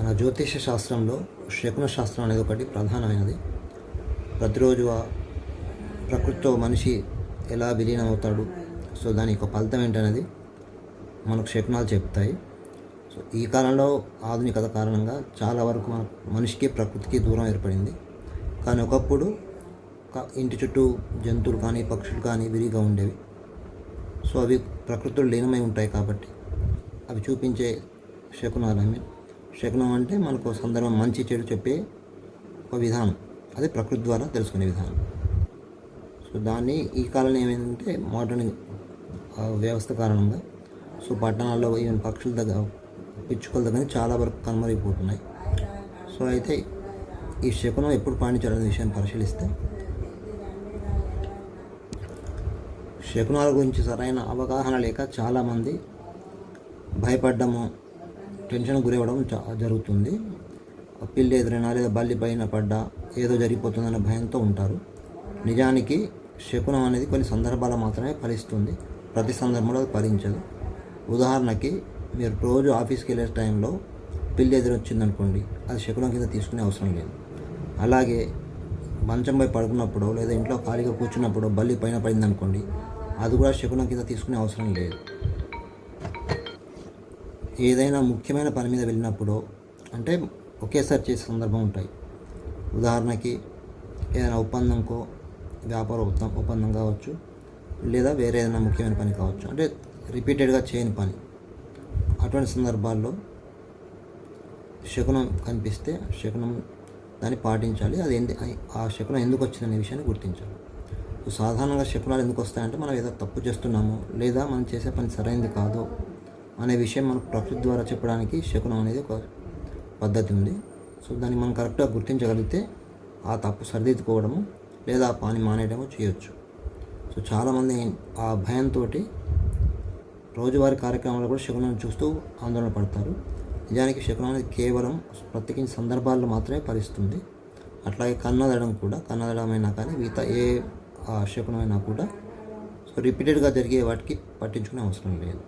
మన జ్యోతిష శాస్త్రంలో శకున శాస్త్రం అనేది ఒకటి ప్రధానమైనది. ప్రతిరోజు ఆ ప్రకృతితో మనిషి ఎలా విలీనం అవుతాడు సో దాని యొక్క ఫలితం ఏంటనేది మనకు శకునాలు చెప్తాయి. సో ఈ కాలంలో ఆధునికత కారణంగా చాలా వరకు మన మనిషికి ప్రకృతికి దూరం ఏర్పడింది. కానీ ఒకప్పుడు ఇంటి చుట్టూ జంతువులు కానీ పక్షులు కానీ విరిగా ఉండేవి. సో అవి ప్రకృతిలో లీనమై ఉంటాయి కాబట్టి అవి చూపించే శకునాలు ఐ మీన్ శకునం అంటే మనకు సందర్భం మంచి చెడు చెప్పే ఒక విధానం. అది ప్రకృతి ద్వారా తెలుసుకునే విధానం. సో దాన్ని ఈ కాలంలో ఏమైందంటే మోడర్న్ వ్యవస్థ కారణంగా సో పట్టణాల్లో ఈవెన్ పక్షుల దగ్గర పిచ్చుకల దగ్గర చాలా వరకు కనుమరిగిపోతున్నాయి. సో అయితే ఈ శకునం ఎప్పుడు పాటించాలనే విషయాన్ని పరిశీలిస్తే శకునాల గురించి సరైన అవగాహన లేక చాలామంది భయపడ్డము టెన్షన్ గురవ్వడం చా జరుగుతుంది. పిల్లి ఎదురైనా లేదా బల్లి పైన పడ్డా ఏదో జరిగిపోతుందన్న భయంతో ఉంటారు. నిజానికి శకునం అనేది కొన్ని సందర్భాల్లో మాత్రమే ఫలిస్తుంది. ప్రతి సందర్భంలో అది ఫలించదు. ఉదాహరణకి మీరు రోజు ఆఫీస్కి వెళ్ళే టైంలో పిల్లి ఎదురొచ్చిందనుకోండి అది శకునం కింద తీసుకునే అవసరం లేదు. అలాగే మంచంపై పడుకున్నప్పుడు లేదా ఇంట్లో ఖాళీగా కూర్చున్నప్పుడు బల్లి పైన పడింది అనుకోండి అది కూడా శకునం కింద తీసుకునే అవసరం లేదు. ఏదైనా ముఖ్యమైన పని మీద వెళ్ళినప్పుడు అంటే ఒకేసారి చేసే సందర్భం ఉంటాయి. ఉదాహరణకి ఏదైనా ఒప్పందంకో వ్యాపార ఒప్పందం ఒప్పందం కావచ్చు లేదా వేరే ఏదైనా ముఖ్యమైన పని కావచ్చు. అంటే రిపీటెడ్గా చేయని పని. అటువంటి సందర్భాల్లో శకునం కనిపిస్తే శకునం దాన్ని పాటించాలి. అది ఎందు ఆ శకునం ఎందుకు వచ్చిందనే విషయాన్ని గుర్తించాలి. సాధారణంగా శకునాలు ఎందుకు వస్తాయంటే మనం ఏదో తప్పు చేస్తున్నాము లేదా మనం చేసే పని సరైనది కాదు అనే విషయం మనకు ప్రకృతి ద్వారా చెప్పడానికి శకునం అనేది ఒక పద్ధతి ఉంది. సో దాన్ని మనం కరెక్ట్గా గుర్తించగలిగితే ఆ తప్పు సరిదిద్దుకోవడము లేదా ఆ పని మానేయడము చేయొచ్చు. సో చాలామంది ఆ భయంతో రోజువారీ కార్యక్రమాలు కూడా శకునం చూస్తూ ఆందోళన పడతారు. నిజానికి శకునం అనేది కేవలం ప్రత్యేకించిన సందర్భాల్లో మాత్రమే పరిస్తుంది. అట్లాగే కన్నదడం కూడా కన్నదడమైనా కానీ మిగతా ఏ ఆ, శకునమైనా కూడా సో రిపీటెడ్గా జరిగే వాటికి పట్టించుకునే అవసరం లేదు.